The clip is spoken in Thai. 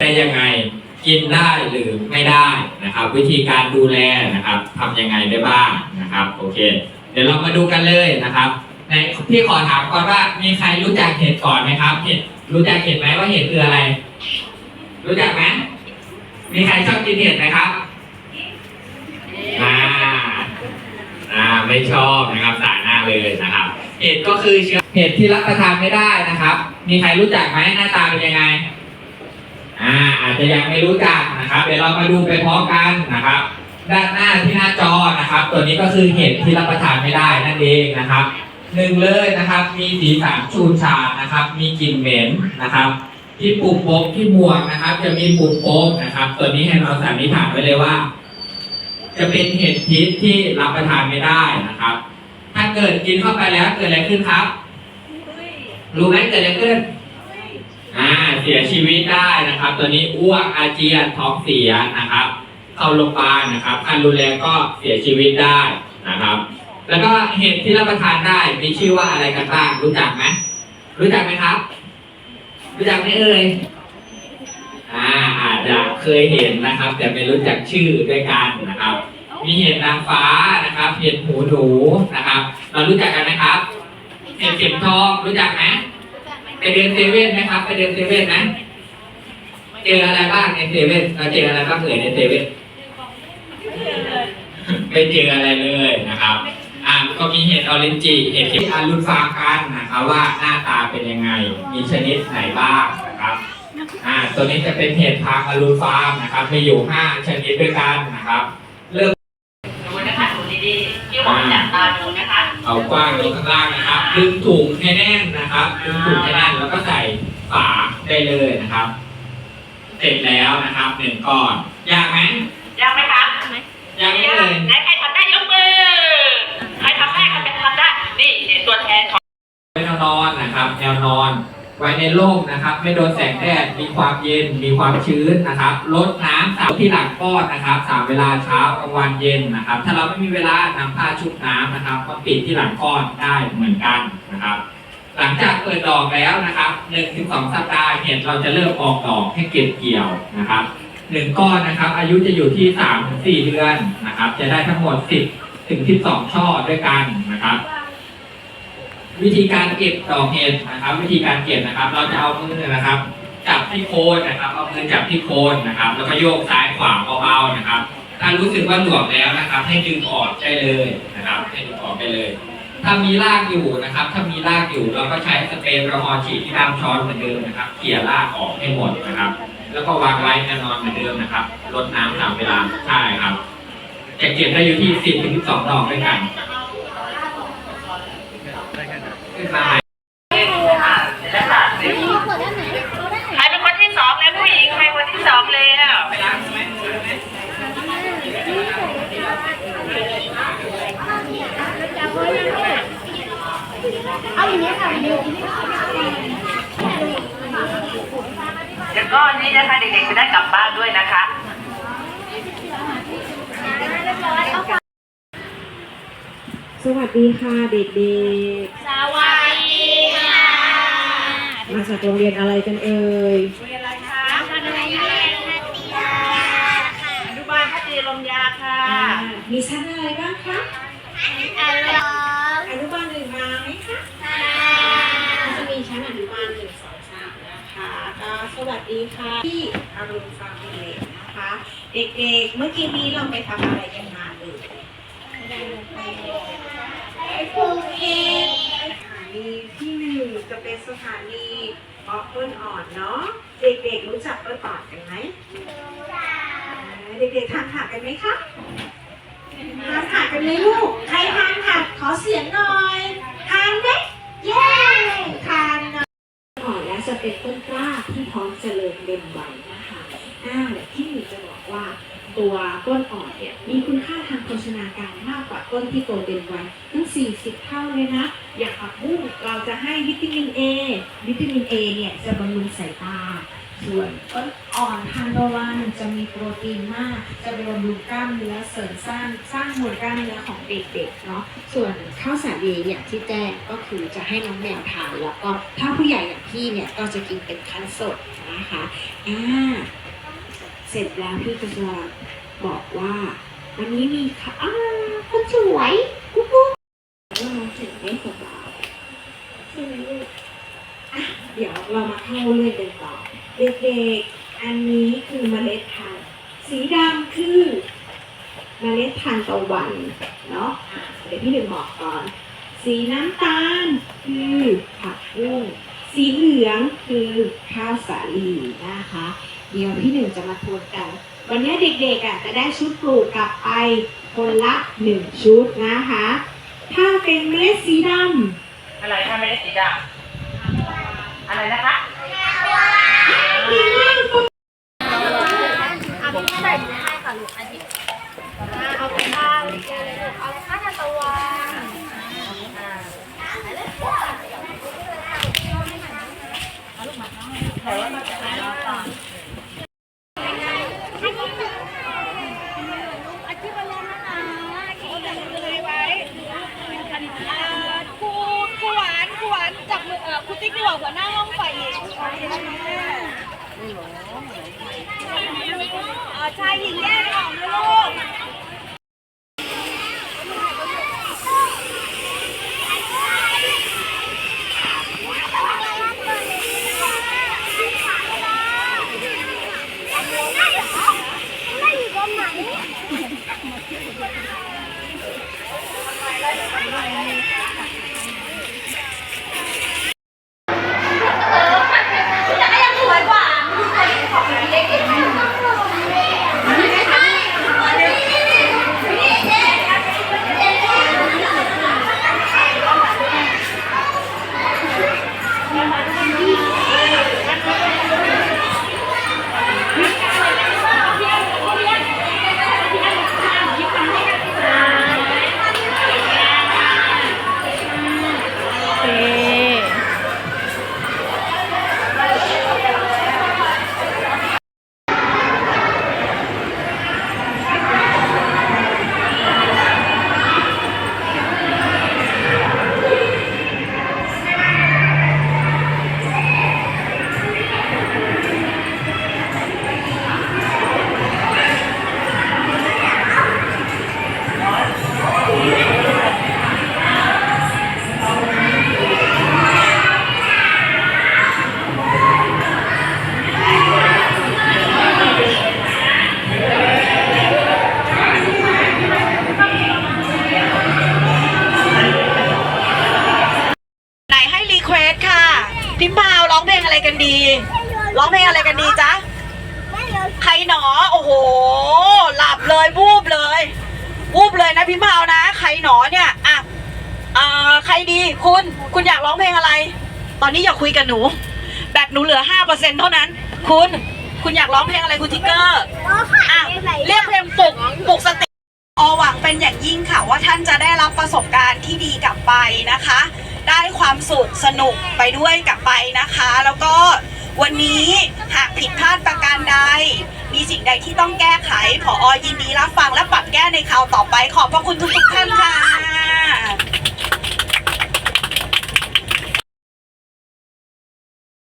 ได้ยังไงกินได้หรือไม่ได้นะครับ วิธีการดูแลนะครับทำยังไงได้บ้างนะครับโอเค เดี๋ยวเรามาดูกันเลยนะครับในพี่ขอถามก่อนว่ามีใครรู้จักเห็ดก่อนไหมครับเห็ดรู้จักเห็ดไหมว่าเห็ดคืออะไร รู้จักไหมมีใครชอบกินเห็ดไหมครับอ่าอ่าไม่ชอบนะครับสายหน้าเลยนะครับ เห็ดก็คือเชื้อเห็ดที่รับประทานไม่ได้นะครับ มีใครรู้จักไหมหน้าตาเป็นยังไง อ่าอาจจะยังไม่รู้จักนะครับ เดี๋ยวเรามาดูไปพร้อมกันนะครับ ด้านหน้าที่หน้าจอนะครับ ตัวนี้ก็คือเห็ดที่รับประทานไม่ได้นั่นเองนะครับหนึ่งเลยนะครับ มีสีสันชูชาดนะครับ มีกลิ่นเหม็นนะครับ ที่ปุ่มโป๊กที่หมวกนะครับ จะมีปุ่มโป๊กนะครับ ตัวนี้ให้เราสันนิษฐานไว้เลยว่า จะเป็นเห็ดพิษที่รับประทานไม่ได้นะครับ ถ้าเกิดกินเข้าไปแล้วเกิดอะไรขึ้นครับ รู้ไหมเกิดอะไรขึ้น อ่าเสียชีวิตได้นะครับ ตัวนี้อ้วกอาเจียนท้องเสียนะครับ เข้าโรงพยาบาลนะครับขั้นรุนแรงก็เสียชีวิตได้นะครับ แล้วก็เห็ดที่รับประทานได้มีชื่อว่าอะไรกันบ้างรู้จักไหมรู้จักไหมครับ รู้จักไหมเอ่ยอ่าอาจจะเคยเห็นนะครับ แต่ไม่รู้จักชื่อด้วยกันนะครับ มีเห็ดนางฟ้านะครับ เห็ดหูหนูนะครับ เรารู้จักกันไหมครับ เห็ดเข็มทองรู้จักไหม ไปเดินเซเว่นไหมครับ ไปเดินเซเว่นไหมเจออะไรบ้างในเซเว่นเราเจออะไรบ้างเอ่ยในเซเว่นไม่เจออะไรเลยนะครับ อ่าก็มีเห็ดออเรนจิเห็ดที่อารุณฟากันนะครับว่าหน้าตาเป็นยังไง มีชนิดไหนบ้างนะครับ อ่า ตัวนี้จะเป็นเห็ดทางอารุณฟาร์มนะครับ มีอยู่ห้าชนิดด้วยกันนะครับางลงข้างล่างนะครับดึงถุงให้แน่นนะครับดึงถุงให้แน่นแล้วก็ใส่ฝาได้เลยนะครับ เสร็จแล้วนะครับหนึ่งก้อนยากไหมยากไหมคะยากไหมเลยไหนใครทำได้ยกมือใครทำได้ใครเป็นทำได้นี่นี่ตัวแทนของแนวนอนนะครับแนวนอน ไว้ในร่มนะครับ ไม่โดนแสงแดดมีความเย็นมีความชื้นนะครับลดน้ำสามที่หลังก้อนนะครับสามเวลาเช้ากลางวันเย็นนะครับ ถ้าเราไม่มีเวลานำผ้าชุบน้ำนะครับก็ปิดที่หลังก้อนได้เหมือนกันนะครับ หลังจากเปิดดอกแล้วนะครับหนึ่งถึงสองสัปดาห์เห็ดเราจะเริ่มออกดอกให้เก็บเกี่ยวนะครับหนึ่งก้อนนะครับ อายุจะอยู่ที่สามถึงสี่เดือนนะครับ จะได้ทั้งหมดสิบถึงสิบสองช่อด้วยกันนะครับ วิธีการเก็บดอกเห็ดนะครับ วิธีการเก็บนะครับ เราจะเอามือนะครับ จับที่โคนนะครับเอามือจับที่โคนนะครับ แล้วก็โยกซ้ายขวาเบาๆนะครับ ถ้ารู้สึกว่าหลวมแล้วนะครับ ให้ดึงออกได้เลยนะครับ ให้ดึงออกไปเลย ถ้ามีรากอยู่นะครับ ถ้ามีรากอยู่เราก็ใช้สเปรย์แอลกออฉีดที่ด้ามช้อนเหมือนเดิมนะครับเขี่ยรากออกให้หมดนะครับ แล้วก็วางไว้แนวนอนเหมือนเดิมนะครับลดน้ำตามเวลาใช่ครับจะเก็บได้อยู่ที่ 10ถึง12 ดอกด้วยกันขึ้น มาใหม่อะเสร็จแล้วค่ะใครเป็นคนที่สองเลยผู้หญิงใครคนที่สองเลยอะไปล้างใช่ไหมมือไหมเอาอย่างนี้ค่ะเดี๋ยวแล้วก็นี่นะคะเด็กๆจะได้กลับบ้านด้วยนะคะสวัสดีค่ะเด็กส จากโรงเรียนอะไรกันเอ่ยเรียนอะไรคะคณะเรียนพัทยาค่ะอนุบาลพัทยาลมยาค่ะ มีชั้นอะไรบ้างคะอารมณ์อนุบาลหนึ่งมาไหมคะค่ะจะมีชั้นอนุบาลหนึ่งสองสามนะคะก็สวัสดีค่ะที่อรุณฟาร์มวิลเลจนะคะ เด็กๆ เมื่อกี้นี้เราไปทำอะไรกันมาเอ่ยภูเก็ตสถานีที่หนึ่ง จะเป็นสถานีเพาะต้นอ่อนเนาะ เด็กๆรู้จักต้นอ่อนกันไหมอ่าเด็กๆทานผักกันไหมคะทานผักกันไหมลูก ใครทานผักขอเสียงหน่อย ทานไหมเย้ทานหน่อยอ่อนแล้วจะเป็นต้นกล้าที่พร้อมเจริญเต็มวัยนะคะอ่าที่หนูจะบอกว่าตัวต้นอ่อน ต้นที่โตเต็มวัยตั้ง 40 เท่าเลยนะ อย่างผักบุ้งเราจะให้วิตามิน A วิตามิน A เนี่ยจะบำรุงสายตา ส่วนต้นอ่อนทานตะวันจะมีโปรตีนมาก จะบำรุงกล้ามเนื้อเสริมสร้างสร้างมวลกล้ามเนื้อของเด็กๆเนาะ ส่วนข้าวสาลีอย่างที่แจ้งก็คือจะให้น้องแมวทานแล้วก็ถ้าผู้ใหญ่อย่างพี่เนี่ยก็จะกินเป็นคั้นสดนะคะอ่าเสร็จแล้วพี่ก็จะบอกว่าวันนี้มีค่ะอ้า คนสวยกุ๊กกุ๊กว่าน้องถึงไม่สบายใช่ไหมลูกอะเดี๋ยวเรามาเข้าเรื่องกันต่อ เด็กๆ อันนี้คือเมล็ดพันธุ์สีดำคือเมล็ดพันธุ์ตะวันเนาะอะเดี๋ยวพี่หนึ่งบอกก่อน สีน้ำตาลคือผักบุ้งสีเหลืองคือข้าวสาลีนะคะ เดี๋ยวพี่หนึ่งจะมาทวนกัน วันนี้เด็กๆอะจะได้ชุดปลูกกลับไปคนละหนึ่งชุดนะคะ ถ้าเป็นเมล็ดสีดำอะไรคะไม่ได้สีดำอะไรนะคะเอาไปข้าวเอาไปข้าวทานตะวันครูครูหวานครูหวานจับมือเอ่อครูติ๊กดีกว่าหัวหน้าห้องฝ่ายหญิง เอ่อ ดีร้องเพลงอะไรกันดีจ๊ะใครหนอ โอ้โห หลับเลยวูบเลยวูบเลยนะพิมพาวนะ ใครหนอเนี่ยอะอ่าใครดีคุณคุณอยากร้องเพลงอะไร ตอนนี้อย่าคุยกับหนู แบตหนูเหลือห้าเปอร์เซ็นเท่านั้น คุณคุณอยากร้องเพลงอะไรคุณทิกเกอร์อะเรียกเพลงปลุกปลุกสติอหวังเป็นอย่างยิ่งค่ะว่าท่านจะได้รับประสบการณ์ที่ดีกลับไปนะคะ ได้ความสุขสนุกไปด้วยกลับไปนะคะ แล้วก็วันนี้หากผิดพลาดประการใด มีสิ่งใดที่ต้องแก้ไขผออยินดีรับฟังและปรับแก้ในคราวต่อไปขอบพระคุณทุกๆท่านค่ะ